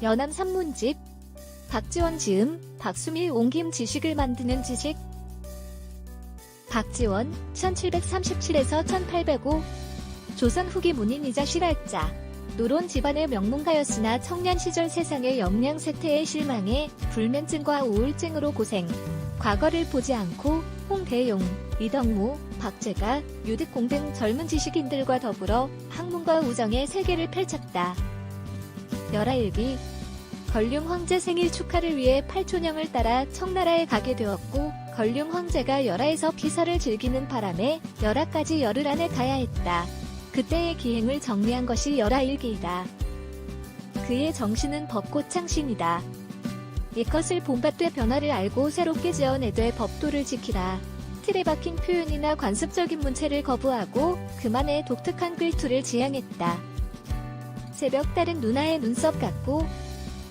연암 산문집 박지원 지음 박수밀 옹김 지식을 만드는 지식. 박지원 1737에서 1805 조선 후기 문인이자 실학자. 노론 집안의 명문가였으나 청년 시절 세상의 영양 세태에 실망해 불면증과 우울증으로 고생. 과거를 보지 않고 홍대용, 이덕무, 박재가, 유득공 등 젊은 지식인들과 더불어 학문과 우정의 세계를 펼쳤다. 열하일기 걸륭 황제 생일 축하를 위해 팔촌형을 따라 청나라에 가게 되었고 걸륭 황제가 열하에서 피서를 즐기는 바람에 열하까지 열흘 안에 가야 했다. 그때의 기행을 정리한 것이 열하일기이다. 그의 정신은 벚꽃창신이다. 이것을 본받되 변화를 알고 새롭게 지어내되 법도를 지키라. 틀에 박힌 표현이나 관습적인 문체를 거부하고 그만의 독특한 글투를 지향했다. 새벽 다른 누나의 눈썹 같고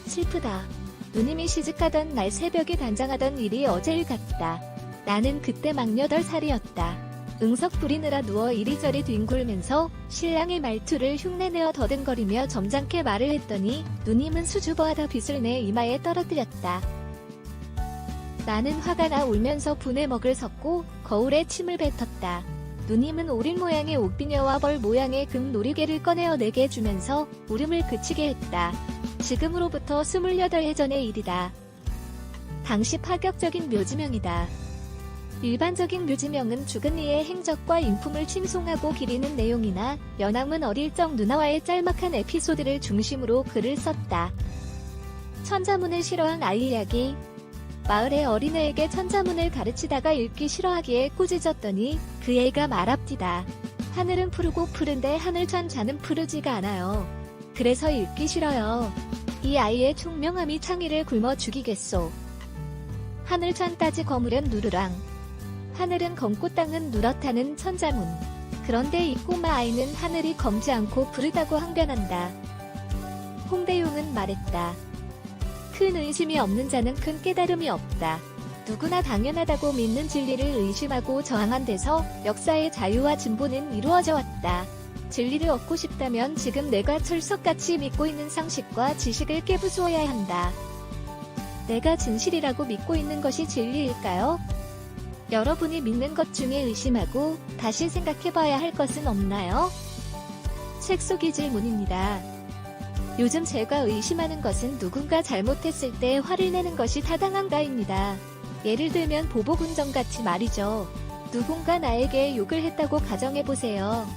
슬프다. 누님이 시집가던 날 새벽에 단장하던 일이 어제일 같다. 나는 그때 막 8살이었다. 응석 부리느라 누워 이리저리 뒹굴면서 신랑의 말투를 흉내내어 더듬거리며 점잖게 말을 했더니 누님은 수줍어하다 빗을 내 이마에 떨어뜨렸다. 나는 화가 나 울면서 분에 먹을 섰고 거울에 침을 뱉었다. 누님은 오릴 모양의 옥비녀와 벌 모양의 금 놀이개를 꺼내어 내게 주면서 울음을 그치게 했다. 지금으로부터 28해 전의 일이다. 당시 파격적인 묘지명이다. 일반적인 묘지명은 죽은 이의 행적과 인품을 칭송하고 기리는 내용이나 연암은 어릴 적 누나와의 짤막한 에피소드를 중심으로 글을 썼다. 천자문을 싫어한 이야기 마을의 어린애에게 천자문을 가르치다가 읽기 싫어하기에 꾸짖었더니 그 애가 말합디다. 하늘은 푸르고 푸른데 하늘천 자는 푸르지가 않아요. 그래서 읽기 싫어요. 이 아이의 총명함이 창의를 굶어 죽이겠소. 하늘천 따지 거무련 누르랑. 하늘은 검고 땅은 누렇다는 천자문. 그런데 이 꼬마 아이는 하늘이 검지 않고 푸르다고 항변한다. 홍대용은 말했다. 큰 의심이 없는 자는 큰 깨달음이 없다. 누구나 당연하다고 믿는 진리를 의심하고 저항한 데서 역사의 자유와 진보는 이루어져 왔다. 진리를 얻고 싶다면 지금 내가 철석같이 믿고 있는 상식과 지식을 깨부수어야 한다. 내가 진실이라고 믿고 있는 것이 진리일까요? 여러분이 믿는 것 중에 의심하고 다시 생각해봐야 할 것은 없나요? 책 속의 질문입니다. 요즘 제가 의심하는 것은 누군가 잘못했을 때 화를 내는 것이 타당한가입니다. 예를 들면 보복운전 같이 말이죠. 누군가 나에게 욕을 했다고 가정해보세요.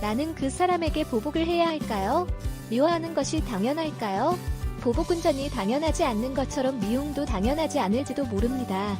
나는 그 사람에게 보복을 해야 할까요? 미워하는 것이 당연할까요? 보복운전이 당연하지 않는 것처럼 미움도 당연하지 않을지도 모릅니다.